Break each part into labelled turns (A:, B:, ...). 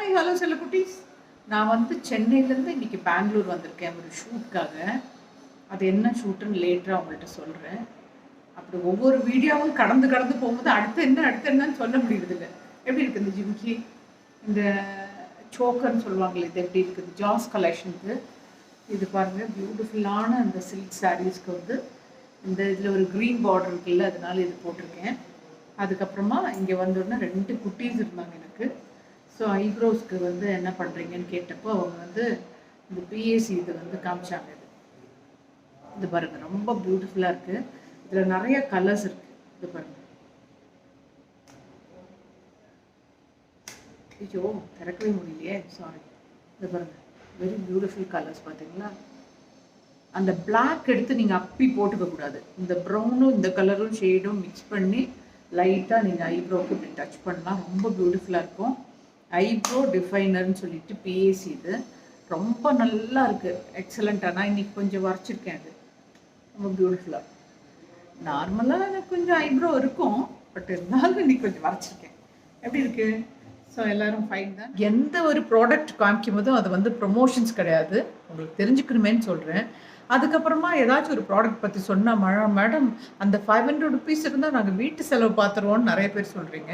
A: Hi hello செல்ல குட்டீஸ். நான் வந்து சென்னையிலேருந்து இன்றைக்கி பெங்களூர் வந்திருக்கேன். ஒரு ஷூட்காக. அது என்ன ஷூட்டுன்னு லேட்டராக அவங்கள்ட்ட சொல்கிறேன் அப்படி ஒவ்வொரு வீடியோவும் கடந்து கடந்து போகும்போது அடுத்து என்ன அடுத்து என்னன்னு சொல்ல முடியறதில்ல. எப்படி இருக்குது இந்த ஜிம்கி இந்த சோக்கர்னு சொல்லுவாங்களே இது எப்படி இருக்குது ஜாஸ் கலெக்ஷனுக்கு இது பாருங்கள் பியூட்டிஃபுல்லான அந்த சில்க் சாரீஸ்க்கு வந்து இந்த இதில் ஒரு க்ரீன் பார்டர் இருக்குல்ல அதனால இது போட்டிருக்கேன். அதுக்கப்புறமா இங்கே வந்தோடனே ரெண்டு குட்டீஸ் இருந்தாங்க எனக்கு. ஸோ ஐப்ரோஸ்க்கு வந்து என்ன பண்ணுறீங்கன்னு கேட்டப்போ அவங்க வந்து இந்த பிஎஸ்சி இது வந்து காமிச்சாங்க இது. இது பாருங்க ரொம்ப பியூட்டிஃபுல்லாக இருக்குது இதில் நிறைய கலர்ஸ் இருக்குது இது பாருங்க. ஐயோ திறக்கவே முடியலையே. சாரி இது பாருங்க. வெரி பியூட்டிஃபுல் கலர்ஸ் பார்த்தீங்களா அந்த பிளாக் எடுத்து நீங்கள் அப்பி போட்டுக்க கூடாது. இந்த ப்ரௌனும் இந்த கலரும் ஷேடும் மிக்ஸ் பண்ணி லைட்டாக நீங்கள் ஐப்ரோக்கு இப்படி டச் பண்ணலாம். ரொம்ப பியூட்டிஃபுல்லாக இருக்கும். ஐப்ரோ டிஃபைனர்னு சொல்லிட்டு பிஏசி இது ரொம்ப நல்லா இருக்குது எக்ஸலண்ட்டாக நான் இன்னைக்கு கொஞ்சம் வரைச்சிருக்கேன் அது. ரொம்ப பியூட்டிஃபுல்லாக நார்மலாக எனக்கு கொஞ்சம் ஐப்ரோ இருக்கும். பட் இருந்தாலும் இன்னைக்கு கொஞ்சம் வரைச்சிருக்கேன். எப்படி இருக்கு? ஸோ எல்லாரும் ஃபைன் தான்? எந்த ஒரு ப்ராடக்ட் காமிக்கும் போதும் அது வந்து ப்ரொமோஷன்ஸ் கிடையாது. உங்களுக்கு தெரிஞ்சுக்கணுமேன்னு சொல்கிறேன் அதுக்கப்புறமா ஏதாச்சும் ஒரு ப்ராடக்ட் பற்றி சொன்னால் மழை மேடம் அந்த ஃபைவ் ஹண்ட்ரட் ருபீஸ் இருந்தால் நாங்கள் வீட்டு செலவு பார்த்துருவோம்னு நிறைய பேர் சொல்கிறீங்க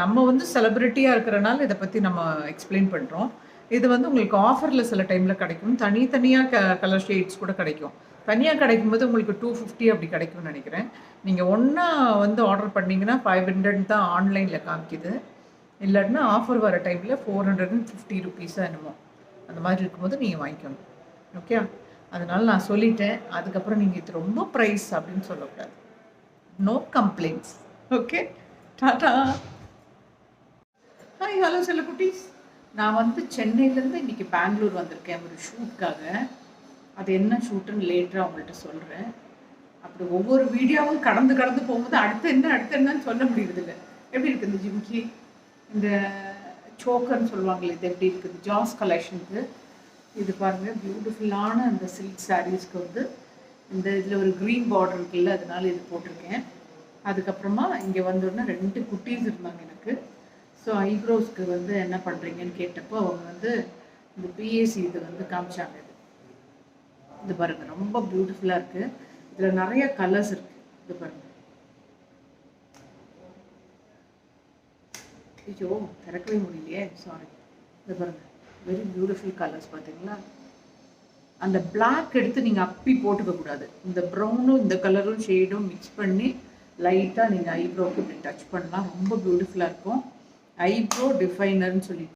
A: நம்ம வந்து செலிபிரிட்டியாக இருக்கிறனால இதை பற்றி நம்ம எக்ஸ்பிளைன் பண்ணுறோம் இது வந்து உங்களுக்கு ஆஃபரில் சில டைமில் கிடைக்கும். தனித்தனியாக க கலர் ஷேட்ஸ் கூட கிடைக்கும். தனியாக கிடைக்கும் போது உங்களுக்கு டூ ஃபிஃப்டி அப்படி கிடைக்கும்னு நினைக்கிறேன். நீங்கள் ஒன்றா வந்து ஆர்டர் பண்ணீங்கன்னா ஃபைவ் ஹண்ட்ரட் தான் ஆன்லைனில் காமிக்குது. இல்லாட்டினா ஆஃபர் வர டைமில் ஃபோர் ஹண்ட்ரட் அண்ட் ஃபிஃப்டி ருபீஸாக என்னமோ. அந்த மாதிரி இருக்கும்போது நீங்கள் வாங்கிக்கணும். ஓகே அதனால் நான் சொல்லிட்டேன். அதுக்கப்புறம் நீங்கள் இது ரொம்ப ப்ரைஸ் அப்படின்னு சொல்லக்கூடாது. No complaints okay tata hello செல்ல குட்டீஸ். நான் வந்து சென்னையிலேருந்து இன்னைக்கு பெங்களூர் வந்திருக்கேன். ஒரு ஷூட்காக. அது என்ன ஷூட்டுன்னு லேட்டராக அவங்கள்ட்ட சொல்கிறேன் அப்படி ஒவ்வொரு வீடியோவும் கடந்து கடந்து போகும்போது அடுத்து என்ன அடுத்து என்னன்னு சொல்ல முடியறதில்ல. எப்படி இருக்குது இந்த ஜிம்கி இந்த சோக்கர்னு சொல்லுவாங்களே இது எப்படி இருக்குது ஜாஸ் கலெக்ஷனுக்கு இது பாருங்கள் பியூட்டிஃபுல்லான அந்த சில்க் சாரீஸ்க்கு வந்து இந்த இதில் ஒரு க்ரீன் பார்டர் இருக்குல்ல அதனால இது போட்டிருக்கேன். அதுக்கப்புறமா இங்கே வந்தோடனே ரெண்டு குட்டீஸ் இருந்தாங்க எனக்கு. ஸோ ஐப்ரோஸ்க்கு வந்து என்ன பண்ணுறீங்கன்னு கேட்டப்போ அவங்க வந்து இந்த பிஎஸ்சி இது வந்து காமிச்சாங்க இது. இது பாருங்க ரொம்ப பியூட்டிஃபுல்லாக இருக்குது இதில் நிறைய கலர்ஸ் இருக்குது இது பாருங்க. ஐயோ திறக்கவே முடியலையே. சாரி இது பாருங்க. வெரி பியூட்டிஃபுல் கலர்ஸ் பார்த்தீங்களா அந்த பிளாக் எடுத்து நீங்கள் அப்பி போட்டுக்க கூடாது. இந்த ப்ரௌனும் இந்த கலரும் ஷேடும் மிக்ஸ் பண்ணி லைட்டாக நீங்கள் ஐப்ரோக்கு இப்படி டச் பண்ணலாம். ரொம்ப பியூட்டிஃபுல்லாக இருக்கும். ஐப்ரோ டிஃபைனர்னு சொல்லி